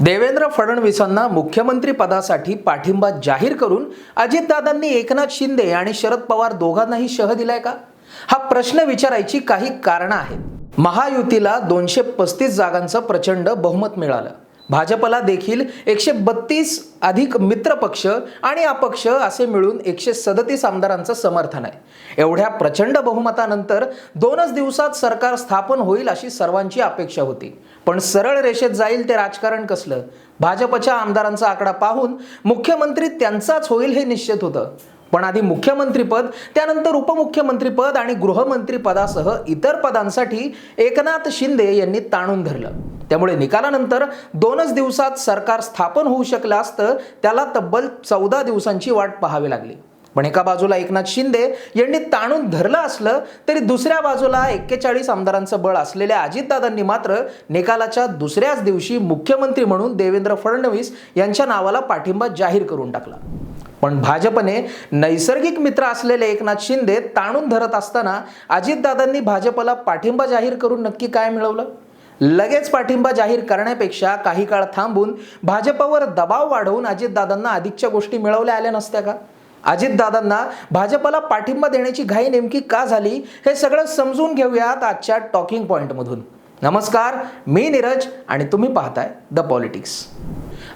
देवेंद्र फडणवीसांना मुख्यमंत्री पदासाठी पाठिंबा जाहीर करून अजितदादांनी एकनाथ शिंदे आणि शरद पवार दोघांनाही शह दिलाय का? हा प्रश्न विचारायची काही कारणं आहेत. महायुतीला दोनशे पस्तीस जागांचं प्रचंड बहुमत मिळालं. भाजपला देखील एकशे बत्तीस अधिक मित्रपक्ष आणि अपक्ष असे मिळून एकशे सदतीस आमदारांचं समर्थन आहे. एवढ्या प्रचंड बहुमतानंतर दोनच दिवसात सरकार स्थापन होईल अशी सर्वांची अपेक्षा होती. पण सरळ रेषेत जाईल ते राजकारण कसलं? भाजपच्या आमदारांचा आकडा पाहून मुख्यमंत्री त्यांचाच होईल हे निश्चित होतं. पण आधी मुख्यमंत्रीपद त्यानंतर उपमुख्यमंत्रीपद आणि गृहमंत्रीपदासह इतर पदांसाठी एकनाथ शिंदे यांनी ताणून धरलं. त्यामुळे निकालानंतर दोनच दिवसात सरकार स्थापन होऊ शकलं असतं त्याला तब्बल चौदा दिवसांची वाट पाहावी लागली. पण एका बाजूला एकनाथ शिंदे यांनी ताणून धरलं असलं तरी दुसऱ्या बाजूला एक्केचाळीस आमदारांचं बळ असलेल्या अजितदादांनी मात्र निकालाच्या दुसऱ्याच दिवशी मुख्यमंत्री म्हणून देवेंद्र फडणवीस यांच्या नावाला पाठिंबा जाहीर करून टाकला. पण भाजपने नैसर्गिक मित्र असलेले एकनाथ शिंदे ताणून धरत असताना अजितदादांनी भाजपला पाठिंबा जाहीर करून नक्की काय मिळवलं? लगेच पाठिंबा जाहीर करण्यापेक्षा काही काळ थांबून भाजपवर दबाव वाढवून अजितदादांना अधिकच्या गोष्टी मिळवल्या आल्या नसत्या का? अजितदादांना भाजपला पाठिंबा देण्याची घाई नेमकी का झाली हे सगळं समजून घेऊयात आजच्या टॉकिंग पॉईंटमधून नमस्कार मी नीरज आणि तुम्ही पाहताय द पॉलिटिक्स.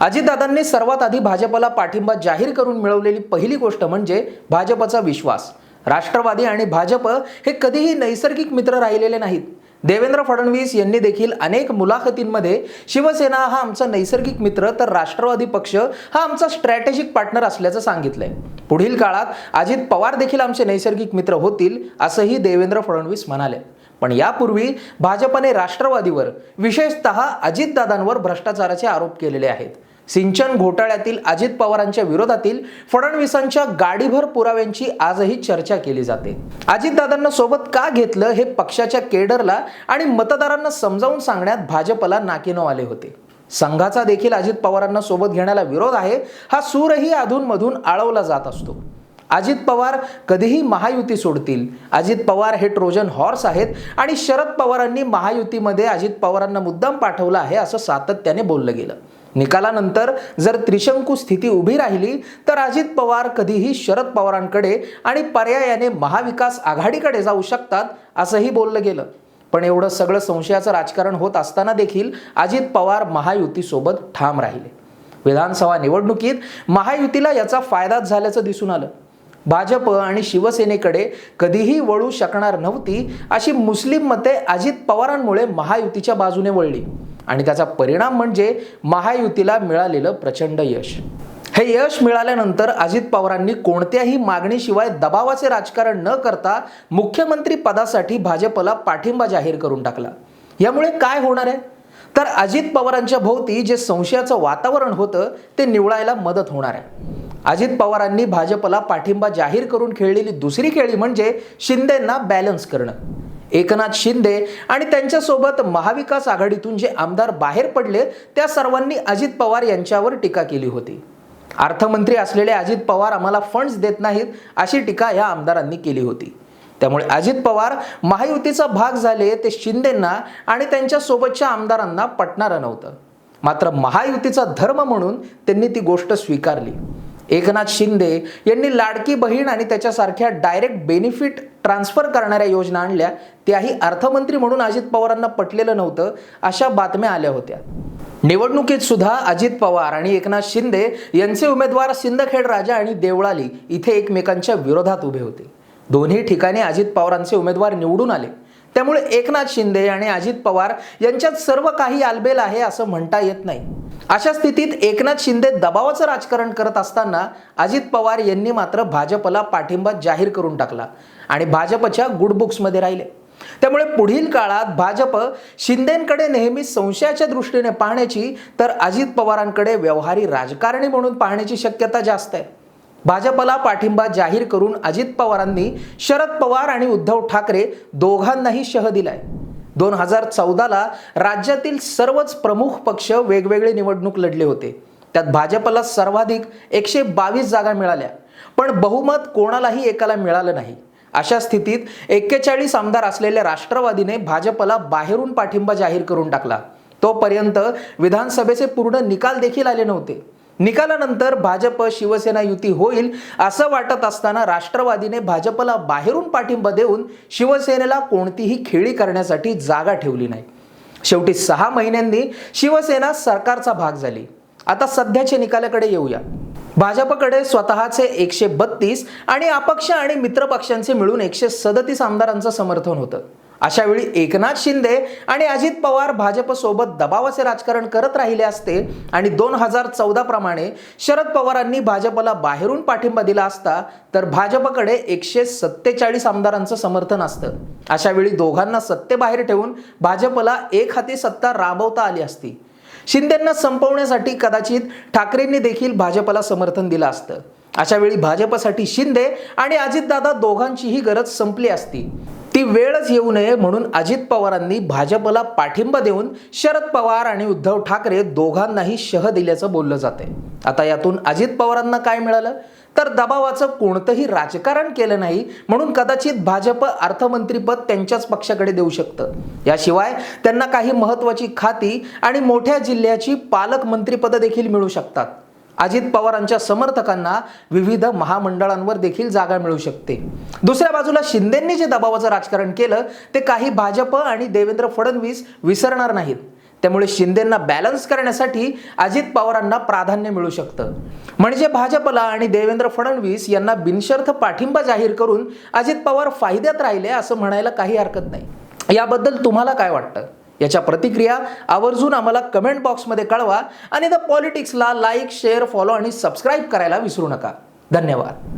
अजितदादांनी सर्वात आधी भाजपला पाठिंबा जाहीर करून मिळवलेली पहिली गोष्ट म्हणजे भाजपचा विश्वास. राष्ट्रवादी आणि भाजप हे कधीही नैसर्गिक मित्र राहिलेले नाहीत. देवेंद्र फडणवीस यांनी देखील अनेक मुलाखतींमध्ये शिवसेना हा आमचा नैसर्गिक मित्र तर राष्ट्रवादी पक्ष हा आमचा स्ट्रॅटेजिक पार्टनर असल्याचं सांगितलंय. पुढील काळात अजित पवार देखील आमचे नैसर्गिक मित्र होतील असंही देवेंद्र फडणवीस म्हणाले. पण यापूर्वी भाजपने राष्ट्रवादीवर विशेषतः अजितदादांवर भ्रष्टाचाराचे आरोप केलेले आहेत. सिंचन घोटाळ्यातील अजित पवारांच्या विरोधातील फडणवीसांच्या गाडीभर पुराव्यांची आजही चर्चा केली जाते. अजितदादांना सोबत का घेतलं हे पक्षाच्या केडरला आणि मतदारांना समजावून सांगण्यात भाजपला नाकिनो आले होते. संघाचा देखील अजित पवारांना सोबत घेण्याला विरोध आहे हा सूरही अधूनमधून आळवला जात असतो. अजित पवार कधीही महायुती सोडतील. अजित पवार हे ट्रोजन हॉर्स आहेत आणि शरद पवारांनी महायुतीमध्ये अजित पवारांना मुद्दाम पाठवलं आहे असं सातत्याने बोललं गेलं. निकालानंतर जर त्रिशंकू स्थिती उभी राहिली तर अजित पवार कधीही शरद पवारांकडे आणि पर्यायाने महाविकास आघाडीकडे जाऊ शकतात असंही बोललं गेलं. पण एवढं सगळं संशयाचं राजकारण होत असताना देखील अजित पवार महायुतीसोबत ठाम राहिले. विधानसभा निवडणुकीत महायुतीला याचा फायदाच झाल्याचं दिसून आलं. भाजप आणि शिवसेनेकडे कधीही वळू शकणार नव्हती अशी मुस्लिम मते अजित पवारांमुळे महायुतीच्या बाजूने वळली. आणि त्याचा परिणाम म्हणजे महायुतीला मिळालेलं प्रचंड यश. हे यश मिळाल्यानंतर अजित पवारांनी कोणत्याही मागणीशिवाय दबावाचे राजकारण न करता मुख्यमंत्री पदासाठी भाजपला पाठिंबा जाहीर करून टाकला. यामुळे काय होणार आहे? तर अजित पवारांच्या भोवती जे संशयाचं वातावरण होतं ते निवळायला मदत होणार आहे. अजित पवारांनी भाजपला पाठिंबा जाहीर करून खेळलेली दुसरी खेळी म्हणजे शिंदेंना बॅलन्स करणं. एकनाथ शिंदे आणि त्यांच्यासोबत महाविकास आघाडीतून जे आमदार बाहेर पडले त्या सर्वांनी अजित पवार यांच्यावर टीका केली होती. अर्थमंत्री असलेले अजित पवार आम्हाला फंड्स देत नाहीत अशी टीका या आमदारांनी केली होती. त्यामुळे अजित पवार महायुतीचा भाग झाले ते शिंदेंना आणि त्यांच्या सोबतच्या आमदारांना पटणारं नव्हतं. मात्र महायुतीचा धर्म म्हणून त्यांनी ती गोष्ट स्वीकारली. एकनाथ शिंदे यांनी लाडकी बहीण आणि त्याच्यासारख्या डायरेक्ट बेनिफिट ट्रान्सफर करणाऱ्या योजना आणल्या. त्याही अर्थमंत्री म्हणून अजित पवारांना पटलेलं नव्हतं अशा बातम्या आल्या होत्या. निवडणुकीत सुद्धा अजित पवार आणि एकनाथ शिंदे यांचे उमेदवार सिंदखेड राजा आणि देवळाली इथे एकमेकांच्या विरोधात उभे होते. दोन्ही ठिकाणी अजित पवारांचे उमेदवार निवडून आले. त्यामुळे एकनाथ शिंदे आणि अजित पवार यांच्यात सर्व काही आलबेल आहे असं म्हणता येत नाही. अशा स्थितीत एकनाथ शिंदे दबावाचं राजकारण करत असताना अजित पवार यांनी मात्र भाजपला पाठिंबा जाहीर करून टाकला आणि भाजपच्या गुड बुक्समध्ये राहिले. त्यामुळे पुढील काळात भाजप शिंदेकडे नेहमी संशयाच्या दृष्टीने पाहण्याची तर अजित पवारांकडे व्यवहारी राजकारणी म्हणून पाहण्याची शक्यता जास्त आहे. भाजपला पाठिंबा जाहीर करून अजित पवारांनी शरद पवार आणि उद्धव ठाकरे दोघांनाही शह दिलाय. दोन हजार चौदाला राज्यातील सर्वच प्रमुख पक्ष वेगवेगळे निवडणूक लढले होते. त्यात भाजपला सर्वाधिक एकशे बावीस जागा मिळाल्या. पण बहुमत कोणालाही एकाला मिळालं नाही. अशा स्थितीत एक्केचाळीस आमदार असलेल्या राष्ट्रवादीने भाजपला बाहेरून पाठिंबा जाहीर करून टाकला. तोपर्यंत विधानसभेचे पूर्ण निकाल देखील आले नव्हते. निकालानंतर भाजप शिवसेना युती होईल असं वाटत असताना राष्ट्रवादीने भाजपला बाहेरून पाठिंबा देऊन शिवसेनेला कोणतीही खेळी करण्यासाठी जागा ठेवली नाही. शेवटी सहा महिन्यांनी शिवसेना सरकारचा भाग झाली. आता सध्याच्या निकालाकडे येऊया. भाजपकडे स्वतःचे एकशे बत्तीस आणि अपक्ष आणि मित्रपक्षांचे मिळून एकशे सदतीस आमदारांचं समर्थन होतं. अशा वेळी एकनाथ शिंदे आणि अजित पवार भाजपसोबत दबावाचे राजकारण करत राहिले असते आणि दोन हजार चौदा प्रमाणे शरद पवारांनी भाजपला बाहेरून पाठिंबा दिला असता तर भाजपकडे एकशे सत्तेचाळीस आमदारांचं समर्थन असतं. अशा वेळी दोघांना सत्तेबाहेर ठेवून भाजपला एक हाती सत्ता राबवता आली असती. शिंदेंना संपवण्यासाठी कदाचित ठाकरेंनी देखील भाजपला समर्थन दिलं असतं. अशा वेळी भाजपसाठी शिंदे आणि अजितदादा दोघांचीही गरज संपली असती. ती वेळच येऊ नये म्हणून अजित पवारांनी भाजपला पाठिंबा देऊन शरद पवार आणि उद्धव ठाकरे दोघांनाही शह दिल्याचं बोललं जाते आता यातून अजित पवारांना काय मिळालं? तर दबावाचं कोणतंही राजकारण केलं नाही म्हणून कदाचित भाजप अर्थमंत्रीपद त्यांच्याच पक्षाकडे देऊ शकतं. याशिवाय त्यांना काही महत्त्वाची खाती आणि मोठ्या जिल्ह्याची पालकमंत्रीपदं देखील मिळू शकतात. अजित पवारांच्या समर्थकांना विविध महामंडळांवर देखील जागा मिळू शकते. दुसऱ्या बाजूला शिंदेंनी जे दबावाचं राजकारण केलं ते काही भाजप आणि देवेंद्र फडणवीस विसरणार नाहीत. त्यामुळे शिंदेंना बॅलन्स करण्यासाठी अजित पवारांना प्राधान्य मिळू शकतं. म्हणजे भाजपला आणि देवेंद्र फडणवीस यांना बिनशर्त पाठिंबा जाहीर करून अजित पवार फायद्यात राहिले असं म्हणायला काही हरकत नाही. याबद्दल तुम्हाला काय वाटतं? याच्या प्रतिक्रिया आवर्जून आम्हाला कमेंट बॉक्समध्ये कळवा आणि द पॉलिटिक्सला लाईक शेअर फॉलो आणि सबस्क्राईब करायला विसरू नका. धन्यवाद.